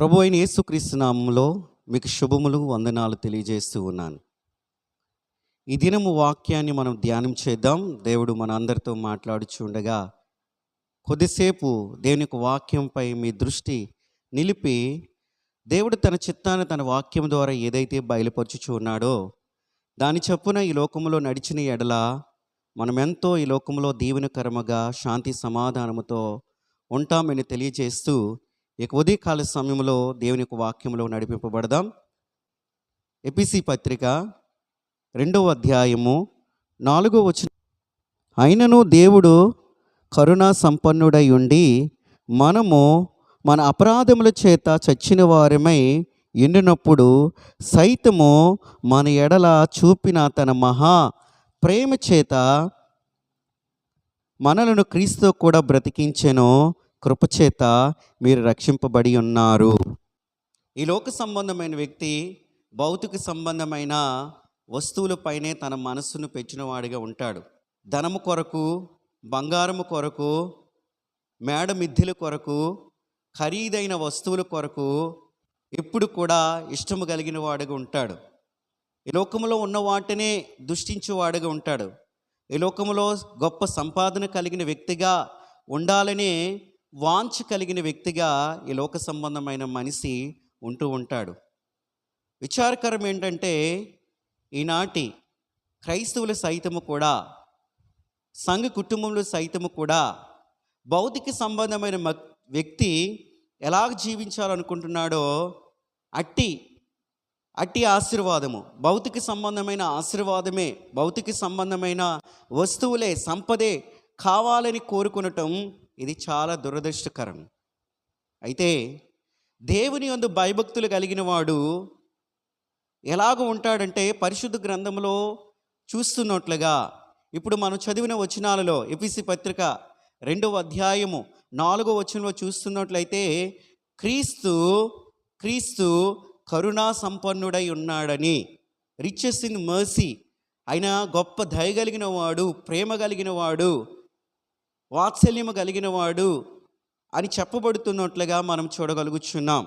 ప్రభు అయిన యేసుక్రీస్తునామంలో మీకు శుభములు వందనాలు తెలియజేస్తూ ఉన్నాను. ఈ దినము వాక్యాన్ని మనం ధ్యానం చేద్దాం. దేవుడు మన అందరితో మాట్లాడుచుండగా కొద్దిసేపు దేవుని యొక్క వాక్యంపై మీ దృష్టి నిలిపి దేవుడు తన చిత్తాన్ని తన వాక్యం ద్వారా ఏదైతే బయలుపరచుచు ఉన్నాడో దాని చొప్పున ఈ లోకంలో నడిచిన ఎడల మనమెంతో ఈ లోకంలో దీవెనకరముగా శాంతి సమాధానముతో ఉంటామని తెలియజేస్తూ ఇక ఉదయకాల సమయంలో దేవుని యొక్క వాక్యంలో నడిపింపబడదాం. ఎపిసి పత్రిక రెండవ అధ్యాయము నాలుగో వచ్చిన అయినను దేవుడు కరుణా సంపన్నుడై ఉండి మనము మన అపరాధముల చేత చచ్చిన వారమై ఎండినప్పుడు సైతము మన ఎడల చూపిన తన మహా ప్రేమ చేత మనలను క్రీస్తు కూడా బ్రతికించెను. కృపచేత మీరు రక్షింపబడి ఉన్నారు. ఈ లోక సంబంధమైన వ్యక్తి భౌతిక సంబంధమైన వస్తువులపైనే తన మనస్సును పెంచినవాడిగా ఉంటాడు. ధనము కొరకు బంగారము కొరకు మేడ మిద్దెల కొరకు ఖరీదైన వస్తువుల కొరకు ఎప్పుడు కూడా ఇష్టము కలిగిన వాడుగా ఉంటాడు. ఈ లోకంలో ఉన్న వాటినే దుష్టించేవాడుగా ఉంటాడు. ఈ లోకంలో గొప్ప సంపాదన కలిగిన వ్యక్తిగా ఉండాలని వాంఛ కలిగిన వ్యక్తిగా ఈ లోక సంబంధమైన మనిషి ఉంటూ ఉంటాడు. విచారకరం ఏంటంటే ఈనాటి క్రైస్తవుల సైతము కూడా సంఘ కుటుంబంలో సైతము కూడా భౌతిక సంబంధమైన మ- వ్యక్తి ఎలా జీవించాలనుకుంటున్నాడో అట్టి అట్టి ఆశీర్వాదము భౌతిక సంబంధమైన ఆశీర్వాదమే భౌతిక సంబంధమైన వస్తువులే సంపదే కావాలని కోరుకునటం ఇది చాలా దురదృష్టకరం. అయితే దేవుని యందు భయభక్తులు కలిగిన వాడు ఎలాగ ఉంటాడంటే పరిశుద్ధ గ్రంథంలో చూస్తున్నట్లుగా ఇప్పుడు మనం చదివిన వచనాలలో ఎపిసి పత్రిక రెండవ అధ్యాయము నాలుగో వచనంలో చూస్తున్నట్లయితే క్రీస్తు క్రీస్తు కరుణా సంపన్నుడై ఉన్నాడని రిచెస్ ఇన్ మర్సీ ఆయన గొప్ప దయ కలిగిన వాడు ప్రేమ కలిగిన వాడు వాత్సల్యము కలిగినవాడు అని చెప్పబడుతున్నట్లుగా మనం చూడగలుగుచున్నాం.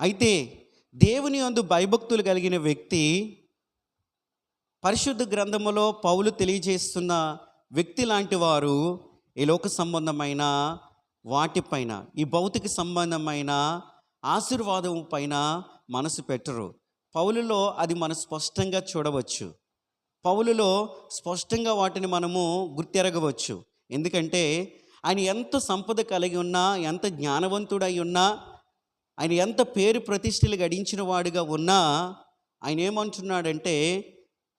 అయితే దేవుని అందు భయభక్తులు కలిగిన వ్యక్తి పరిశుద్ధ గ్రంథములో పౌలు తెలియజేస్తున్న వ్యక్తి లాంటి వారు ఈ లోక సంబంధమైన వాటిపైన ఈ భౌతిక సంబంధమైన ఆశీర్వాదం పైన మనసు పెట్టరు. పౌలులో అది మనం స్పష్టంగా చూడవచ్చు. పౌలులో స్పష్టంగా వాటిని మనము గుర్తెరగవచ్చు. ఎందుకంటే ఆయన ఎంత సంపద కలిగి ఉన్నా ఎంత జ్ఞానవంతుడై ఉన్నా ఆయన ఎంత పేరు ప్రతిష్టలు గడించిన వాడుగా ఉన్నా ఆయన ఏమంటున్నాడంటే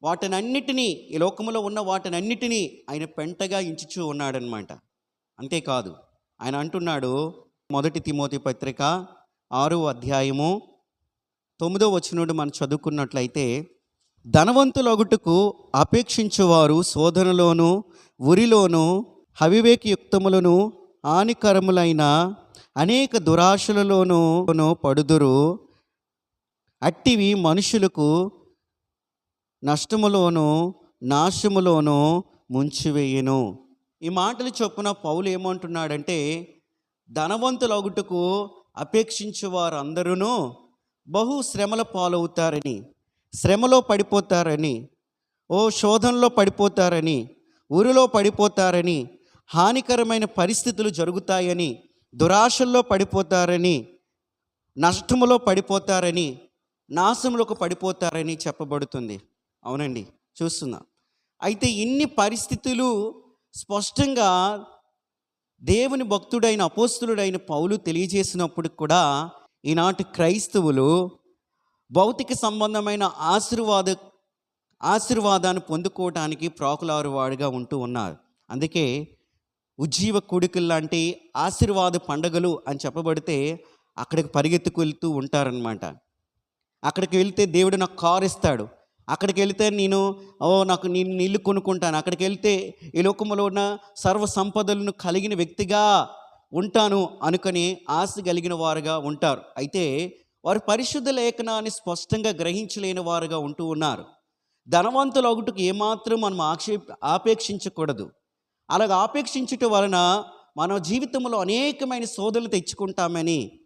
వాటినన్నిటినీ ఈ లోకంలో ఉన్న వాటినన్నిటినీ ఆయన పెంటగా ఇంచుచూ ఉన్నాడనమాట. అంతేకాదు ఆయన అంటున్నాడు మొదటి తిమోతి పత్రిక ఆరో అధ్యాయము తొమ్మిదో వచ్చినోడు మనం చదువుకున్నట్లయితే ధనవంతులొగుటకు అపేక్షించువారు శోధనలోను ఉరిలోను అవివేకయుక్తములను హానికరములైన అనేక దురాశలలోనూ పడుదురు. అట్టివి మనుషులకు నష్టములోను నాశములోను ముంచివేయును. ఈ మాటలు చొప్పున పౌలు ఏమంటున్నాడంటే ధనవంతులగుటకు అపేక్షించే వారందరూ బహు శ్రమల పాలవుతారని శ్రమలో పడిపోతారని ఓ శోధనలో పడిపోతారని ఊరిలో పడిపోతారని హానికరమైన పరిస్థితులు జరుగుతాయని దురాశల్లో పడిపోతారని నష్టములో పడిపోతారని నాశములకు పడిపోతారని చెప్పబడుతుంది. అవునండి చూస్తున్నాం. అయితే ఇన్ని పరిస్థితులు స్పష్టంగా దేవుని భక్తుడైన అపోస్తులుడైన పౌలు తెలియజేసినప్పుడు కూడా ఈనాటి క్రైస్తవులు భౌతిక సంబంధమైన ఆశీర్వాద ఆశీర్వాదాన్ని పొందుకోవటానికి ప్రాకులారు వాడిగా ఉంటూ ఉన్నారు. అందుకే ఉజ్జీవ కొడుకులు లాంటి ఆశీర్వాద పండగలు అని చెప్పబడితే అక్కడికి పరిగెత్తుకు వెళ్తూ ఉంటారనమాట అక్కడికి వెళ్తే దేవుడు నాకు కారు ఇస్తాడు. అక్కడికి వెళ్తే నేను ఓ నాకు నేను నీళ్ళు కొనుక్కుంటాను. అక్కడికి వెళ్తే ఈ లోకంలో ఉన్న సర్వ సంపదలను కలిగిన వ్యక్తిగా ఉంటాను అనుకుని ఆశ కలిగిన వారుగా ఉంటారు. అయితే వారు పరిశుద్ధ లేఖనాన్ని స్పష్టంగా గ్రహించలేని వారుగా ఉంటూ ఉన్నారు. ధనవంతుల ఒకటికి ఏమాత్రం మనం ఆక్షే ఆపేక్షించకూడదు. అలాగ ఆపేక్షించటం వలన మన జీవితంలో అనేకమైన శోధనలు తెచ్చుకుంటామని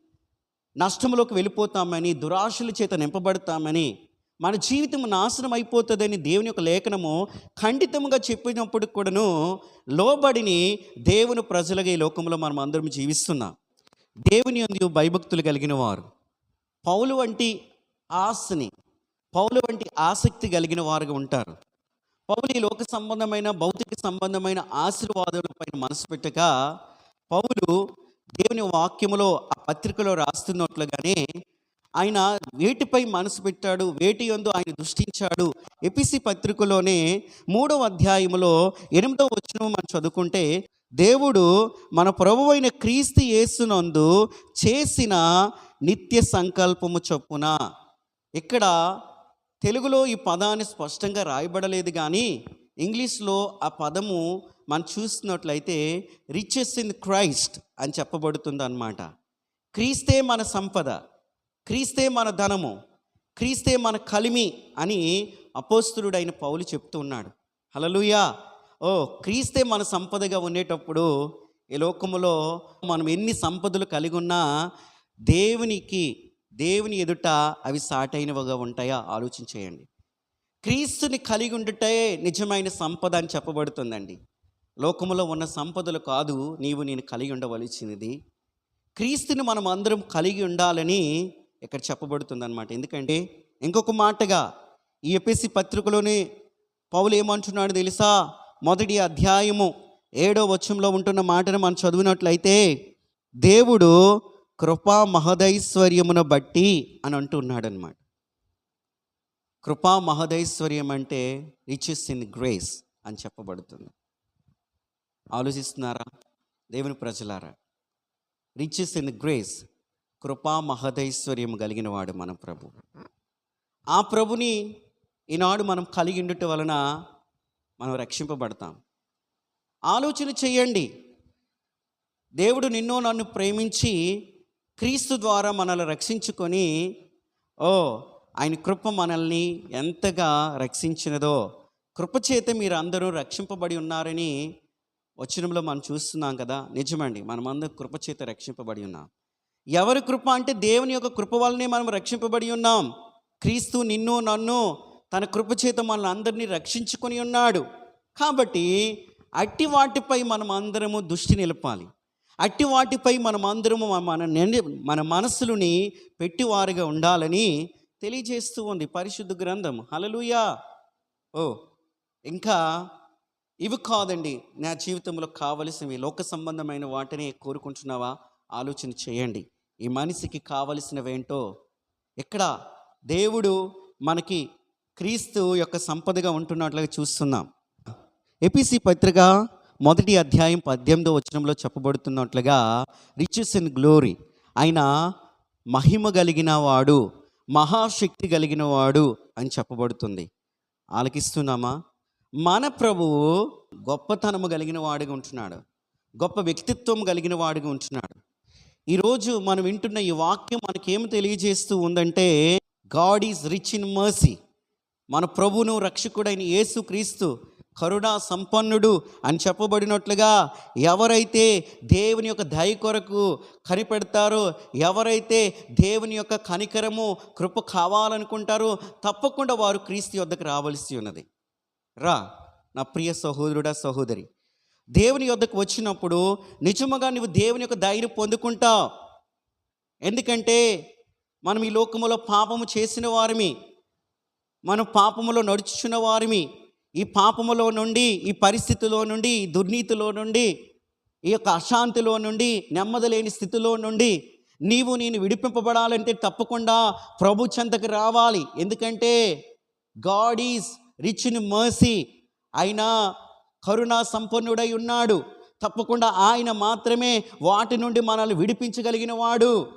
నష్టంలోకి వెళ్ళిపోతామని దురాశల చేత నింపబడతామని మన జీవితం నాశనం అయిపోతుందని దేవుని యొక్క లేఖనము ఖండితంగా చెప్పినప్పుడు కూడాను లోబడిని దేవుని ప్రజలుగా ఈ లోకంలో మనం అందరం జీవిస్తున్నాం. దేవుని యందు భయభక్తులు కలిగిన వారు. పౌలు వంటి ఆశని పౌలు వంటి ఆసక్తి కలిగిన వారుగా ఉంటారు. పౌలు ఈ లోక సంబంధమైన భౌతిక సంబంధమైన ఆశీర్వాదాలపైన మనసు పెట్టక పౌలు దేవుని వాక్యములో ఆ పత్రికలో రాస్తున్నట్లుగానే ఆయన వేటిపై మనసు పెట్టాడు వేటి యందు ఆయన దృష్టించాడు. ఎపిసి పత్రికలోనే మూడవ అధ్యాయములో ఎనిమిదవ వచ్చిన మనం చదువుకుంటే దేవుడు మన ప్రభువైన క్రీస్తు యేసునందు చేసిన నిత్య సంకల్పము చొప్పున ఇక్కడ తెలుగులో ఈ పదాన్ని స్పష్టంగా రాయబడలేదు కానీ ఇంగ్లీష్లో ఆ పదము మనం చూసినట్లయితే రిచెస్ ఇన్ క్రైస్ట్ అని చెప్పబడుతుంది అనమాట క్రీస్తే మన సంపద క్రీస్తే మన ధనము క్రీస్తే మన కలిమి అని అపోస్తుడైన పౌలు చెప్తూ ఉన్నాడు. హలలుయా ఓ క్రీస్తే మన సంపదగా ఉండేటప్పుడు ఈ లోకములో మనం ఎన్ని సంపదలు కలిగి ఉన్నా దేవునికి దేవుని ఎదుట అవి సాటైనవిగా ఉంటాయా? ఆలోచించేయండి. క్రీస్తుని కలిగి ఉండుటే నిజమైన సంపద అని చెప్పబడుతుందండి. లోకములో ఉన్న సంపదలు కాదు నీవు నేను కలిగి ఉండవలసినది. క్రీస్తుని మనం అందరం కలిగి ఉండాలని ఇక్కడ చెప్పబడుతుందన్నమాట. ఎందుకంటే ఇంకొక మాటగా ఈ ఎపిసి పత్రికలోనే పౌలు ఏమంటున్నాడు తెలుసా? మొదటి అధ్యాయము ఏడో వచ్చంలో ఉంటున్న మాటను మనం చదివినట్లయితే దేవుడు కృపా మహదైశ్వర్యమును బట్టి అని అంటున్నాడు అనమాట కృపా మహదైశ్వర్యం అంటే రిచెస్ ఇన్ గ్రేస్ అని చెప్పబడుతుంది. ఆలోచిస్తున్నారా? దేవుని ప్రజలారా రిచెస్ ఇన్ గ్రేస్ కృపా మహదైశ్వర్యం కలిగిన వాడు మన ప్రభు. ఆ ప్రభుని ఈనాడు మనం కలిగి ఉండటం వలన మనం రక్షింపబడతాం. ఆలోచన చేయండి. దేవుడు నిన్నో నన్ను ప్రేమించి క్రీస్తు ద్వారా మనల్ని రక్షించుకొని ఓ ఆయన కృప మనల్ని ఎంతగా రక్షించినదో కృపచేత మీరు అందరూ రక్షింపబడి ఉన్నారని వచనంలో మనం చూస్తున్నాం కదా. నిజమండి మనమందరం కృపచేత రక్షింపబడి ఉన్నాం. ఎవరి కృప అంటే దేవుని యొక్క కృప వల్లనే మనం రక్షింపబడి ఉన్నాం. క్రీస్తు నిన్ను నన్ను తన కృపచేత మనల్ని అందరినీ రక్షించుకొని ఉన్నాడు. కాబట్టి అట్టి వాటిపై మనం అందరము దృష్టి నిలపాలి. అట్టి వాటిపై మనం అందరము మన నిండి మన మనస్సులని పెట్టివారుగా ఉండాలని తెలియజేస్తూ ఉంది పరిశుద్ధ గ్రంథం హలలుయా ఓ ఇంకా ఇవి కాదండి. నా జీవితంలో కావలసినవి. లోక సంబంధమైన వాటిని కోరుకుంటున్నావా? ఆలోచన చేయండి. ఈ మనిషికి కావలసినవేంటో ఇక్కడ దేవుడు మనకి క్రీస్తు యొక్క సంపదగా ఉంటున్నట్లుగా చూస్తున్నాం. ఎపిసి పత్రిక మొదటి అధ్యాయం పద్దెనిమిదో వచనంలో చెప్పబడుతున్నట్లుగా రిచెస్ ఇన్ గ్లోరీ ఆయన మహిమ కలిగిన వాడు మహాశక్తి కలిగిన వాడు అని చెప్పబడుతుంది. ఆలకిస్తున్నామా? మన ప్రభువు గొప్పతనము కలిగిన వాడిగా ఉంటున్నాడు. గొప్ప వ్యక్తిత్వం కలిగిన వాడిగా ఉంటున్నాడు. ఈరోజు మనం వింటున్న ఈ వాక్యం మనకేం తెలియజేస్తూ ఉందంటే God is rich in mercy మన ప్రభువును రక్షకుడైన యేసు క్రీస్తు కరుణా సంపన్నుడు అని చెప్పబడినట్లుగా ఎవరైతే దేవుని యొక్క దయ కొరకు కనిపెడతారో ఎవరైతే దేవుని యొక్క కనికరము కృప కావాలనుకుంటారో తప్పకుండా వారు క్రీస్తు యొద్దకు రావలసి ఉన్నది. రా నా ప్రియ సహోదరుడా సహోదరి. దేవుని యొద్దకు వచ్చినప్పుడు నిజముగా నువ్వు దేవుని యొక్క దయను పొందుకుంటావు. ఎందుకంటే మనం ఈ లోకములో పాపము చేసిన వారిమి మనం పాపములో నడుచుచున్న వారిమి ఈ పాపములో నుండి ఈ పరిస్థితిలో నుండి ఈ దుర్నీతిలో నుండి ఈ యొక్క అశాంతిలో నుండి నెమ్మది లేని స్థితిలో నుండి నీవు నేను విడిపింపబడాలంటే తప్పకుండా ప్రభు చెంతకు రావాలి. ఎందుకంటే God is rich in mercy. ఆయన కరుణా సంపన్నుడై ఉన్నాడు. తప్పకుండా ఆయన మాత్రమే వాటి నుండి మనల్ని విడిపించగలిగిన వాడు.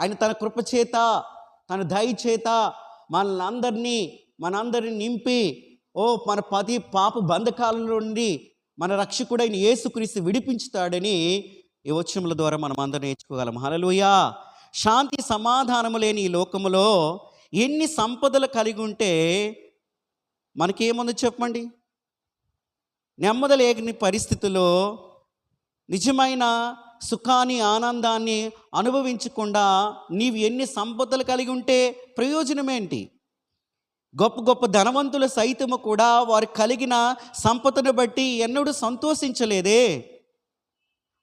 ఆయన తన కృపచేత తన దయచేత మనల్ని అందరినీ మనందరిని నింపి ఓ మన పది పాప బంధకాల నుండి మన రక్షకుడైన యేసుక్రీస్తు విడిపించుతాడని ఈ వచనముల ద్వారా మనం అందరం నేర్చుకోగలం. హలలుయా శాంతి సమాధానము లేని ఈ లోకములో ఎన్ని సంపదలు కలిగి ఉంటే మనకేముందో చెప్పండి? నెమ్మది లేని పరిస్థితుల్లో నిజమైన సుఖాన్ని ఆనందాన్ని అనుభవించకుండా నీవు ఎన్ని సంపదలు కలిగి ఉంటే ప్రయోజనం ఏంటి గొప్ప గొప్ప ధనవంతులు సైతము కూడా వారు కలిగిన సంపదను బట్టి ఎన్నడూ సంతోషించలేదే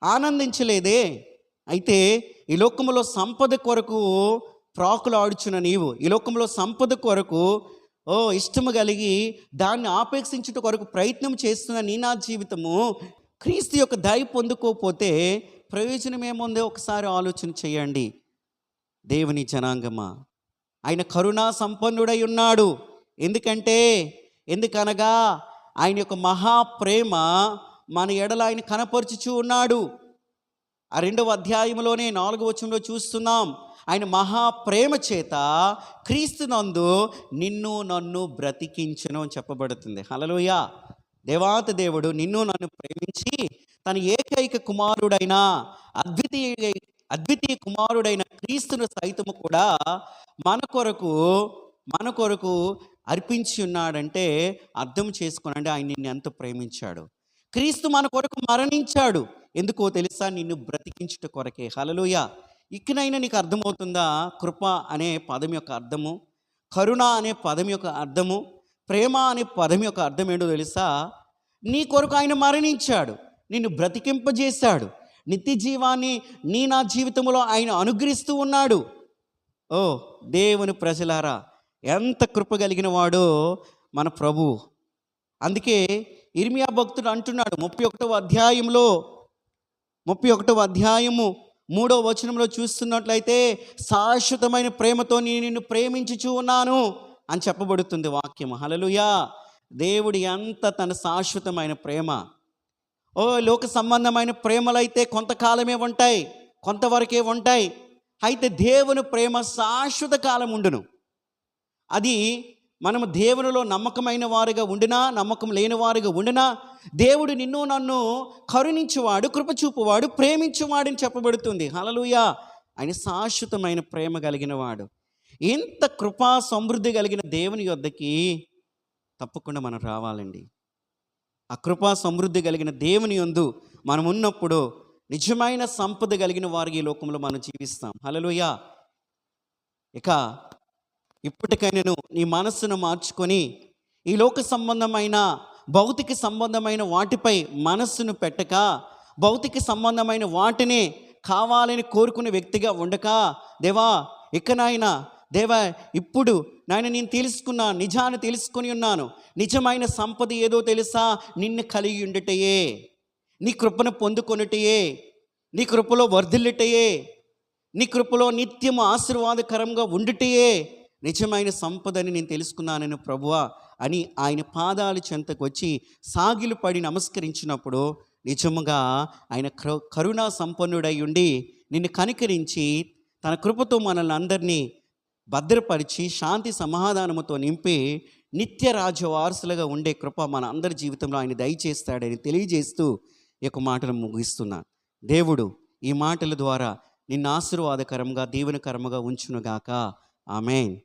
ఆనందించలేదే. అయితే ఈ లోకములో సంపద కొరకు ప్రాకులు ఆడుచున్న నీవు ఈ లోకంలో సంపద కొరకు ఓ ఇష్టము కలిగి దాన్ని ఆపేక్షించుట కొరకు ప్రయత్నం చేస్తున్న నీ నా జీవితము క్రీస్తు యొక్క దయ పొందుకోకపోతే ప్రయోజనం ఏముందో ఒకసారి ఆలోచన చేయండి. దేవుని జనాంగమా? ఆయన కరుణా సంపన్నుడై ఉన్నాడు. ఎందుకంటే ఎందుకనగా ఆయన యొక్క మహాప్రేమ మన ఎడల ఆయన కనపరుచుచూ ఉన్నాడు. ఆ రెండవ అధ్యాయంలోనే నాలుగు వచనంలో చూస్తున్నాం ఆయన మహాప్రేమ చేత క్రీస్తునందు నిన్ను నన్ను బ్రతికించను అని చెప్పబడుతుంది. హలలోయ దేవాత దేవుడు నిన్ను నన్ను ప్రేమించి తన ఏకైక కుమారుడైన అద్వితీయ అద్వితీయ కుమారుడైన క్రీస్తును సైతము కూడా మన కొరకు మన కొరకు అర్పించి ఉన్నాడంటే అర్థం చేసుకోనండి ఆయన నిన్ను ఎంత ప్రేమించాడు. క్రీస్తు మన కొరకు మరణించాడు. ఎందుకో తెలుసా? నిన్ను బ్రతికించుట కొరకే. హలలోయ ఇకనైనా నీకు అర్థమవుతుందా? కృప అనే పదం యొక్క అర్థము కరుణ అనే పదం యొక్క అర్థము ప్రేమ అనే పదం యొక్క అర్థం ఏంటో తెలుసా? నీ కొరకు ఆయన మరణించాడు. నిన్ను బ్రతికింపజేశాడు. నిత్య జీవాన్ని నీ నా జీవితంలో ఆయన అనుగ్రహిస్తూ ఉన్నాడు. ఓ దేవుని ప్రజలారా ఎంత కృప కలిగిన వాడో మన ప్రభు. అందుకే ఇర్మియా భక్తుడు అంటున్నాడు ముప్పై ఒకటవ అధ్యాయంలో ముప్పై ఒకటవ అధ్యాయము మూడో వచనంలో చూస్తున్నట్లయితే శాశ్వతమైన ప్రేమతో నేను నిన్ను ప్రేమించుచూ ఉన్నాను అని చెప్పబడుతుంది వాక్యం హలలుయా దేవుడు ఎంత తన శాశ్వతమైన ప్రేమ ఓ లోక సంబంధమైన ప్రేమలైతే కొంతకాలమే ఉంటాయి కొంతవరకే ఉంటాయి. అయితే దేవుని ప్రేమ శాశ్వత కాలం ఉండును. అది మనము దేవునిలో నమ్మకమైన వారుగా ఉండినా నమ్మకం లేని వారుగా ఉండినా? దేవుడు నిన్ను నన్ను కరుణించువాడు కృపచూపువాడు ప్రేమించువాడని చెప్పబడుతుంది. హలలుయ ఆయన శాశ్వతమైన ప్రేమ కలిగిన వాడు ఇంత కృపా సమృద్ధి కలిగిన దేవుని యొద్దకి తప్పకుండా మనం రావాలండి. ఆ కృపా సమృద్ధి కలిగిన దేవుని యందు మనం ఉన్నప్పుడు నిజమైన సంపద కలిగిన వారికి ఈ లోకంలో మనం జీవిస్తాం. హలలుయ ఇక ఇప్పటికైనాను నీ మనస్సును మార్చుకొని ఈ లోక సంబంధమైన భౌతిక సంబంధమైన వాటిపై మనస్సును పెట్టక భౌతిక సంబంధమైన వాటిని కావాలని కోరుకునే వ్యక్తిగా ఉండక దేవా ఇక నాయన దేవా ఇప్పుడు నాయన నేను తెలుసుకున్నా నిజాన్ని తెలుసుకొని ఉన్నాను. నిజమైన సంపద ఏదో తెలుసా? నిన్ను కలిగి ఉండటయే. నీ కృపను పొందుకొనుటయే. నీ కృపలో వర్ధిల్లుటయే. నీ కృపలో నిత్యము ఆశీర్వాదకరంగా ఉండుటయే. నిజమైన సంపదని నేను తెలుసుకున్నానని ప్రభువా అని ఆయన పాదాల చెంతకు వచ్చి సాగిలు పడి నమస్కరించినప్పుడు నిజముగా ఆయన కరు- కరుణా సంపన్నుడై ఉండి నిన్ను కనికరించి తన కృపతో మనల్ని అందరినీ భద్రపరిచి శాంతి సమాధానముతో నింపి నిత్య రాజ్య వారసులుగా ఉండే కృప మన అందరి జీవితంలో ఆయన దయచేస్తాడని తెలియజేస్తూ ఈ యొక్క మాటలు ముగిస్తున్నాను దేవుడు ఈ మాటల ద్వారా నిన్న ఆశీర్వాదకరంగా దీవెనకరంగా ఉంచునుగాక. ఆమెన్.